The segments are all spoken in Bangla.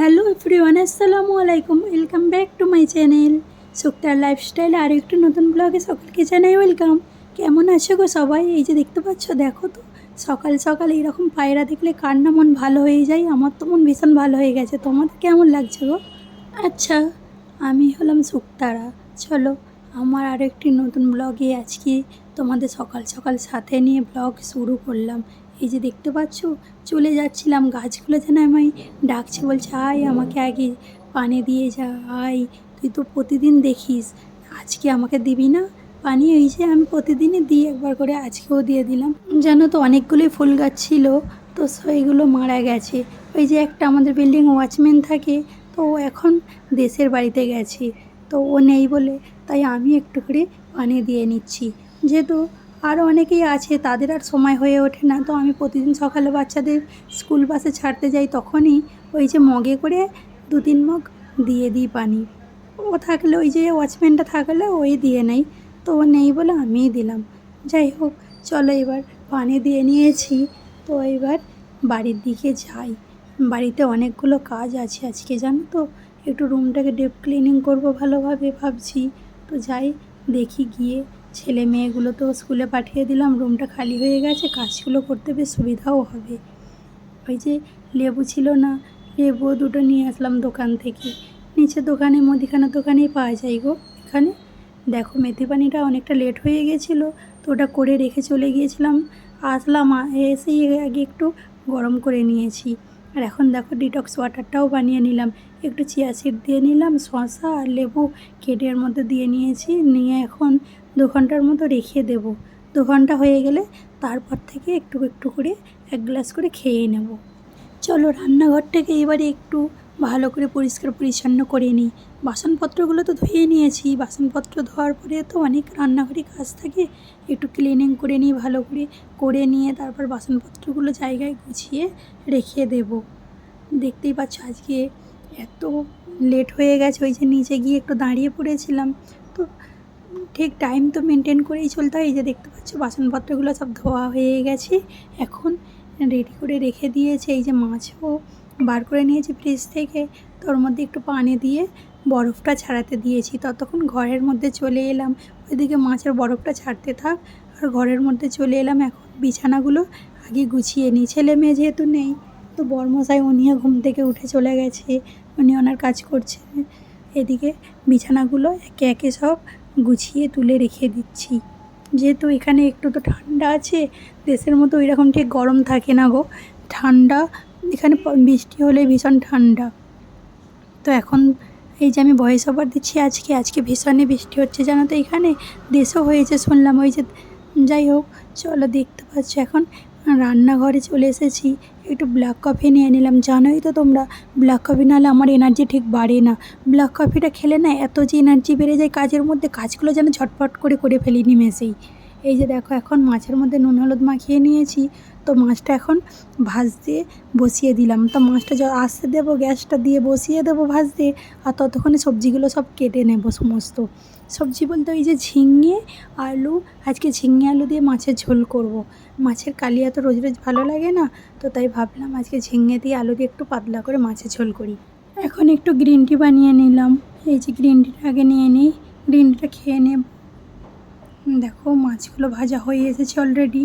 হ্যালো এভরিওয়ান, আসসালামু আলাইকুম। Welcome back to my channel Suktar lifestyle আর একটু নতুন ব্লগে সকলকে জানাই ওয়েলকাম কেমন আছো গো সবাই? এই যে দেখতে পাচ্ছ, দেখো তো, সকাল সকাল এইরকম পায়রা দেখলে কার না মন ভালো হয়ে যায়? আমার তো মন ভীষণ ভালো হয়ে গেছে। তোমাদের কেমন লাগছে গো? আচ্ছা আমি হলাম সুক্তারা। চলো, আমার আরও একটি নতুন ব্লগে আজকে তোমাদের সকাল সকাল সাথে নিয়ে ব্লগ শুরু করলাম। এই যে দেখতে পাচ্ছ, চলে যাচ্ছিলাম। গাছগুলো যেন আমায় ডাকছে, বলছে, আয়, আমাকে আগে পানি দিয়ে যা, আয়। তুই তো প্রতিদিন দেখিস, আজকে আমাকে দিবি না? পানি, এই যে আমি প্রতিদিনই দিই, একবার করে আজকেও দিয়ে দিলাম। জানো তো অনেকগুলোই ফুল গাছ ছিল, তো সেইগুলো মারা গেছে। ওই যে একটা আমাদের বিল্ডিং ওয়াচম্যান থাকে, তো ও এখন দেশের বাড়িতে গেছে, তো ও নেই বলে, তাই আমি একটু করে পানি দিয়ে নিচ্ছি। যেহেতু আরও অনেকেই আছে, তাদের আর সময় হয়ে ওঠে না। তো আমি প্রতিদিন সকালে বাচ্চাদের স্কুল বাসে ছাড়তে যাই, তখনই ওই যে মগে করে দু তিন মগ দিয়ে দিই পানি। ও থাকলে, ওই যে ওয়াচম্যানটা থাকলে ওই দিয়ে নেয় তো ও নেই বলে আমিই দিলাম। যাই হোক, চলো এবার পানি দিয়ে নিয়েছি। তো এবার বাড়ির দিকে যাই। বাড়িতে অনেকগুলো কাজ আছে আজকে, জানো তো? একটু রুমটাকে ডিপ ক্লিনিং করব ভালোভাবে ভাবছি। তো যাই, দেখি গিয়ে ছেলে মেয়েগুলো তো স্কুলে পাঠিয়ে দিলাম, রুমটা খালি হয়ে গেছে, কাজগুলো করতে বেশ সুবিধাও হবে। ওই যে লেবু ছিল না, লেবু দুটো নিয়ে আসলাম দোকান থেকে। নিচে দোকানে মুদিখানা দোকানেই পাওয়া যায় গো। এখানে দেখো মেথি পানিটা অনেকটা লেট হয়ে গেছিল, তো ওটা করে রেখে চলে গিয়েছিলাম। আসলাম এসেই আগে একটু গরম করে নিয়েছি। আর এখন দেখো ডিটক্স ওয়াটারটাও বানিয়ে নিলাম। একটু চিয়া সিড দিয়ে নিলাম, শসা আর লেবু কেটের মধ্যে দিয়ে নিয়েছি। নিয়ে এখন দু ঘণ্টার মতো রেখে দেব। দু ঘণ্টা হয়ে গেলে তারপর থেকে একটু একটু করে এক গ্লাস করে খেয়ে নেব। চলো রান্নাঘরটাকে এবারে একটু ভালো করে পরিষ্কার পরিচ্ছন্ন করে নিই। বাসনপত্রগুলো তো ধুয়ে নিয়েছি। বাসনপত্র ধোয়ার পরে তো অনেক রান্নাঘরে কাজ থাকে। একটু ক্লিনিং করে নিই ভালো করে করে নিয়ে তারপর বাসনপত্রগুলো জায়গায় গুছিয়ে রেখে দেব। দেখতেই পাচ্ছ আজকে এত লেট হয়ে গেছে, ওই যে নিচে গিয়ে একটু দাঁড়িয়ে পড়েছিলাম। তো ঠিক টাইম তো মেনটেন করেই চলতে হয়। এই যে দেখতে পাচ্ছ, বাসনপত্রগুলো সব ধোয়া হয়ে গেছে। এখন রেডি করে রেখে দিয়েছে। এই যে মাছও বার করে নিয়েছি ফ্রিজ থেকে। তোর মধ্যে একটু পানি দিয়ে বরফটা ছাড়াতে দিয়েছি। ততক্ষণ ঘরের মধ্যে চলে এলাম। ওইদিকে মাছের বরফটা ছাড়তে থাক। আর ঘরের মধ্যে চলে এলাম। এখন বিছানাগুলো আগে গুছিয়ে নিই ছেলে মেয়ে যেহেতু নেই, তো বর্মশাই উনিও ঘুম থেকে উঠে চলে গেছে। উনি ওনার কাজ করছে এদিকে বিছানাগুলো একে একে সব গুছিয়ে তুলে রেখে দিচ্ছি। যেহেতু এখানে একটু তো ঠান্ডা আছে, দেশের মতো এরকম ঠিক গরম থাকে না গো। ঠান্ডা, এখানে বৃষ্টি হলে ভীষণ ঠান্ডা। তো এখন এই যে আমি ভয়েস ওভার দিচ্ছি আজকে আজকে ভীষণই বৃষ্টি হচ্ছে, জানো তো এখানে? দেশও হয়েছে শুনলাম, ওই যে যাই হোক, চলো দেখতে পাচ্ছ এখন। রান্নাঘরে চলে এসেছি। একটু ব্ল্যাক কফি নিয়ে নিলাম। জানোই তো তোমরা ব্ল্যাক কফি নাহলে আমার এনার্জি ঠিক বাড়ে না। ব্ল্যাক কফিটা খেলে না এত যে এনার্জি বেড়ে যায় কাজের মধ্যে, কাজগুলো যেন ঝটপট করে করে ফেলি নিমেষেই। এই যে দেখো, এখন মাছের মধ্যে নুন, হলুদ মাখিয়ে নিয়েছি। তো মাছটা এখন ভাজতে বসিয়ে দিলাম। তো মাছটা আসতে দেবো, গ্যাসটা দিয়ে বসিয়ে দেবো ভাজতে আর ততক্ষণে সবজিগুলো সব কেটে নেব সমস্ত। সবজি বলতে ওই যে ঝিঙে, আলু, আজকে ঝিঙে আলু দিয়ে মাছের ঝোল করব। মাছের কালিয়া তো রোজ রোজ ভালো লাগে না, তো তাই ভাবলাম আজকে ঝিঙে দিয়ে আলু দিয়ে একটু পাতলা করে মাছের ঝোল করি। এখন একটু গ্রিন টি বানিয়ে নিলাম। এই যে গ্রিন টিটা আগে নিয়ে নিই গ্রিন টিটা খেয়ে নেব। দেখো মাছগুলো ভাজা হয়ে এসেছে অলরেডি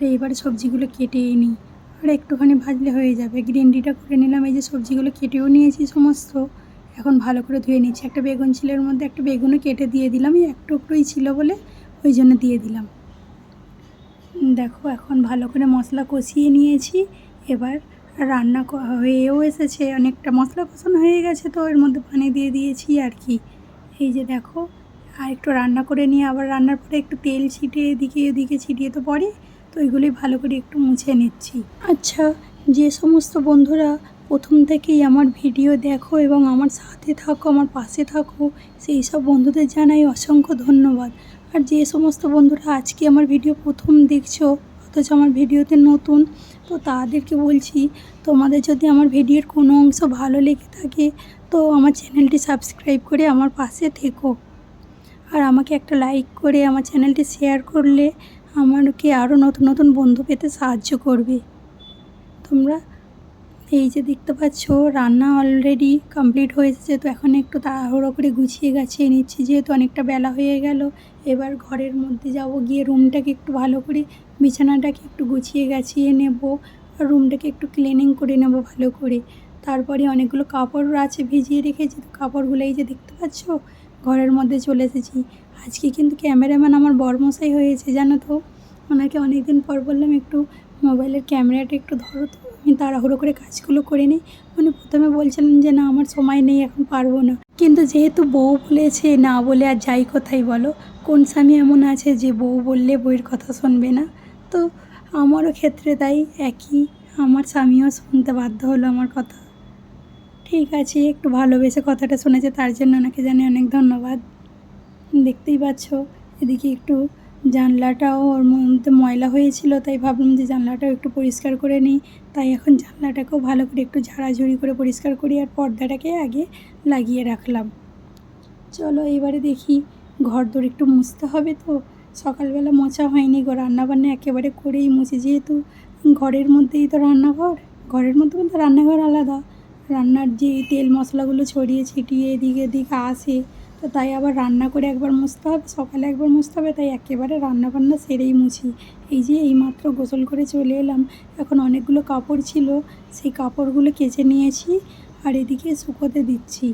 আর এবারে সবজিগুলো কেটেই নিই। আর একটুখানি ভাজলে হয়ে যাবে। গ্রিন টিটা করে নিলাম, এই যে সবজিগুলো কেটেও নিয়েছি সমস্ত। এখন ভালো করে ধুয়ে নিচ্ছি। একটা বেগুন ছিলের মধ্যে একটা বেগুনও কেটে দিয়ে দিলাম, এই এক টুকরোই ছিল বলে ওই জন্য দিয়ে দিলাম। দেখো, এখন ভালো করে মশলা কষিয়ে নিয়েছি। এবার রান্না হয়েও এসেছে, অনেকটা মশলা কষানো হয়ে গেছে তো, এর মধ্যে পানি দিয়ে দিয়েছি আর কি। এই যে দেখো, আর একটু রান্না করে নিয়ে আবার রান্নার পরে একটু তেল ছিটিয়ে এদিকে এদিকে ছিটিয়ে তো পরে তো ওইগুলোই ভালো করে একটু মুছে নিচ্ছি। আচ্ছা যে সমস্ত বন্ধুরা প্রথম থেকেই আমার ভিডিও দেখো এবং আমার সাথে থাকো, আমার পাশে থাকো, সেই সব বন্ধুদের জানাই অসংখ্য ধন্যবাদ। আর যে সমস্ত বন্ধুরা আজকে আমার ভিডিও প্রথম দেখছ, অথচ আমার ভিডিওতে নতুন, তো তাদেরকে বলছি, তোমাদের যদি আমার ভিডিওর কোনো অংশ ভালো লেগে থাকে, তো আমার চ্যানেলটি সাবস্ক্রাইব করে আমার পাশে থেকো। আর আমাকে একটা লাইক করে আমার চ্যানেলটি শেয়ার করলে আমাকে আরও নতুন নতুন বন্ধু পেতে সাহায্য করবে? তোমরা এই যে দেখতে পাচ্ছ, রান্না অলরেডি কমপ্লিট হয়েছে তো এখন একটু তাড়াহুড়ো করে গুছিয়ে গাছিয়ে নিচ্ছি, যেহেতু অনেকটা বেলা হয়ে গেল। এবার ঘরের মধ্যে যাব, গিয়ে রুমটাকে একটু ভালো করে, বিছানাটাকে একটু গুছিয়ে গাছিয়ে নেব। আর রুমটাকে একটু ক্লিনিং করে নেব ভালো করে। তারপরে অনেকগুলো কাপড় আছে ভিজিয়ে রেখেছি। তো কাপড়গুলো এই যে দেখতে পাচ্ছ ঘরের মধ্যে চলে এসেছি। আজকে কিন্তু ক্যামেরাম্যান আমার বরমশাই হয়েছে, জানো তো। ওনাকে অনেক দিন পর বললাম, একটু মোবাইলের ক্যামেরাটা একটু ধরো তো, আমি তাড়াহুড়ো করে কাজগুলো করে নিই। মানে প্রথমে বলছিলাম যে, না, আমার সময় নেই, এখন পারব না। কিন্তু যেহেতু বউ বলেছে, না বলে আর যাই কথাই বলো? কোন স্বামী এমন আছে যে, বউ বললে বউয়ের কথা শুনবে না? তো আমারও ক্ষেত্রে তাই একই। আমার স্বামীও শুনতে বাধ্য হলো আমার কথা। ঠিক আছে, একটু ভালোবেসে কথাটা শুনেছে, তার জন্য ওনাকে জানি অনেক ধন্যবাদ। দেখতেই পাচ্ছ, এদিকে একটু জানলাটাও ওর মধ্যে ময়লা হয়েছিল, তাই ভাবলাম যে জানলাটাও একটু পরিষ্কার করে নিই। তাই এখন জানলাটাকেও ভালো করে একটু ঝাড়াঝুড়ি করে পরিষ্কার করি আর পর্দাটাকে আগে লাগিয়ে রাখলাম। চলো এবারে দেখি ঘর দোর একটু মুছতে হবে তো। সকালবেলা মোছা হয়নি গো, রান্নাবান্না একেবারে করেই মুছে, যেহেতু ঘরের মধ্যেই তো রান্নাঘর, ঘরের মধ্যে বলতে রান্নাঘর আলাদা। রান্নার যে তেল মশলাগুলো ছড়িয়ে ছিটিয়ে এদিকে এদিকে আসে, তো তাই আবার রান্না করে একবার মুছতে হবে, সকালে একবার মুছতে হবে, তাই একেবারে রান্না বান্না সেরেই মুছি। এই যে এইমাত্র গোসল করে চলে এলাম, এখন অনেকগুলো কাপড় ছিল, সেই কাপড়গুলো কেচে নিয়েছি আর এদিকে শুকোতে দিচ্ছি।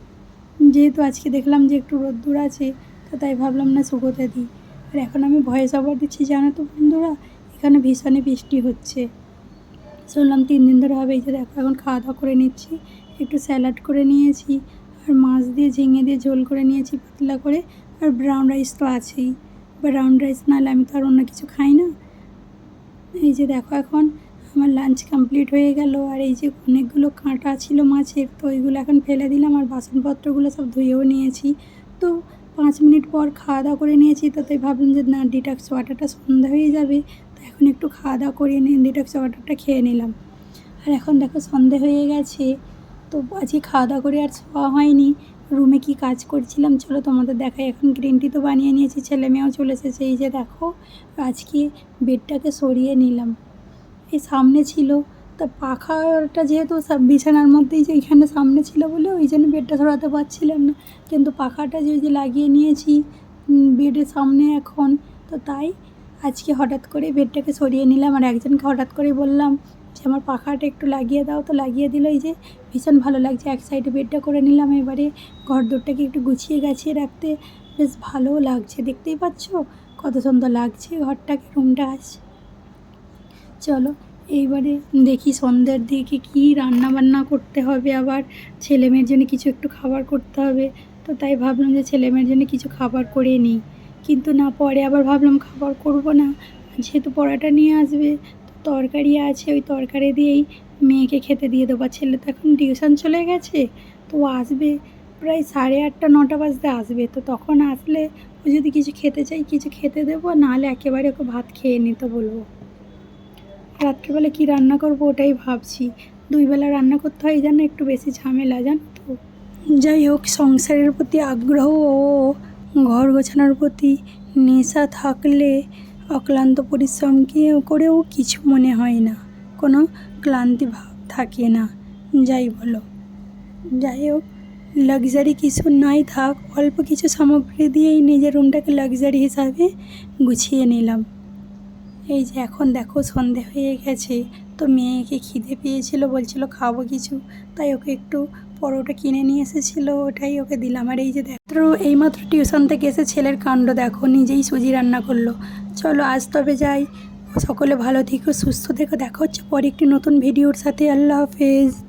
যেহেতু আজকে দেখলাম যে একটু রোদ্দুর আছে, তো তাই ভাবলাম না শুকোতে দিই। আর এখন আমি ভয়েস ওভার দিচ্ছি, জানো তো বন্ধুরা, এখানে ভীষণই বৃষ্টি হচ্ছে। শুনলাম তিন দিন ধরে হবে, এই যে দেখো এখন খাওয়া দাওয়া করে নিচ্ছি। একটু স্যালাড করে নিয়েছি, আর মাছ দিয়ে ঝিঙে দিয়ে ঝোল করে নিয়েছি পাতলা করে, আর ব্রাউন রাইস তো আছেই। ব্রাউন রাইস নাহলে আমি তো আর অন্য কিছু খাই না। এই যে দেখো এখন, আমার লাঞ্চ কমপ্লিট হয়ে গেল, আর এই যে অনেকগুলো কাঁটা ছিল মাছের, তো ওইগুলো এখন ফেলে দিলাম, আর বাসনপত্রগুলো সব ধুয়েও নিয়েছি। তো পাঁচ মিনিট পর খাওয়া দাওয়া করে নিয়েছি, তো তাই ভাবলাম যে না ডিটক্স ওয়াটারটা সন্ধ্যা হয়ে যাবে, তো এখন একটু খাওয়া দাওয়া করে নিয়ে ডিটক্স ওয়াটারটা খেয়ে নিলাম। আর এখন দেখো সন্ধে হয়ে গেছে তো আজকে খাওয়া দাওয়া করে আর শোয়া হয়নি। রুমে কি কাজ করছিলাম? চলো তোমাদের দেখাই। এখন গ্রিন টি তো বানিয়ে নিয়েছি, ছেলে মেয়েও চলে এসেছে। এই যে দেখো, আজকে বেডটাকে সরিয়ে নিলাম। এই সামনে ছিল। তা পাখাটা যেহেতু সব বিছানার মধ্যেই যে এখানে সামনে ছিল বলে, ওই জন্য বেডটা সরাতে পারছিলাম না। কিন্তু পাখাটা যে যে লাগিয়ে নিয়েছি বেডের সামনে এখন। তো তাই আজকে হঠাৎ করে বেডটাকে সরিয়ে নিলাম। আর একজনকে হঠাৎ করে বললাম যে আমার পাখাটা একটু লাগিয়ে দাও তো লাগিয়ে দিল এই যে ভীষণ ভালো লাগছে। এক সাইডে বেডটা করে নিলাম এবারে। ঘর দোরটাকে একটু গুছিয়ে গাছিয়ে রাখতে বেশ ভালোও লাগছে। দেখতেই পাচ্ছ? কত সুন্দর লাগছে ঘরটাকে রুমটা আছে চলো, এইবারে দেখি সন্ধ্যের দিকে কি রান্না বান্না করতে হবে আবার। ছেলে মেয়ের জন্য কিছু একটু খাবার করতে হবে। তো তাই ভাবলাম যে ছেলে মেয়ের জন্য কিছু খাবার করে নিই। কিন্তু না, পরে আবার ভাবলাম খাবার করব না। যেহেতু পড়াটা নিয়ে আসবে তরকারি আছে, ওই তরকারি দিয়েই মেয়েকে খেতে দিয়ে দেবো। ছেলে তো এখন টিউশন চলে গেছে, তো আসবে প্রায় সাড়ে আটটা, নটা বাজতে আসবে। তো তখন আসলে ও যদি কিছু খেতে চাই, কিছু খেতে দেবো, নাহলে একেবারে ওকে ভাত খেয়ে নিতে বলব। রাত্রেবেলা কী রান্না করব ওটাই ভাবছি। দুই বেলা রান্না করতে হয় যেন একটু বেশি ঝামেলা, জানো তো। যাই হোক, সংসারের প্রতি আগ্রহ ও ঘর গোছানোর প্রতি নেশা থাকলে অক্লান্ত পরিশ্রমকে করেও কিছু মনে হয় না। কোনো ক্লান্তি ভাব থাকে না। যাই বলো। যাই হোক লাক্সারি কিছু নাই থাক, অল্প কিছু সামগ্রী দিয়েই নিজের রুমটাকে লাক্সারি হিসাবে গুছিয়ে নিলাম। এই যে এখন দেখো সন্ধে হয়ে গেছে। তো মেয়েকে খিদে পেয়েছিল, বলছিল খাব কিছু। তাই ওকে একটু পরোটা কিনে নিয়ে এসেছিল, ওটাই ওকে দিলাম। আর এই যে দেখো, এইমাত্র টিউশন থেকে এসে ছেলের কাণ্ড দেখো, নিজেই সুজি রান্না করল। চলো আজ তবে যাই। সকলে ভালো থেকো, সুস্থ থেকো। দেখা হচ্ছে পরে একটি নতুন ভিডিওর সাথে। আল্লাহ হাফেজ।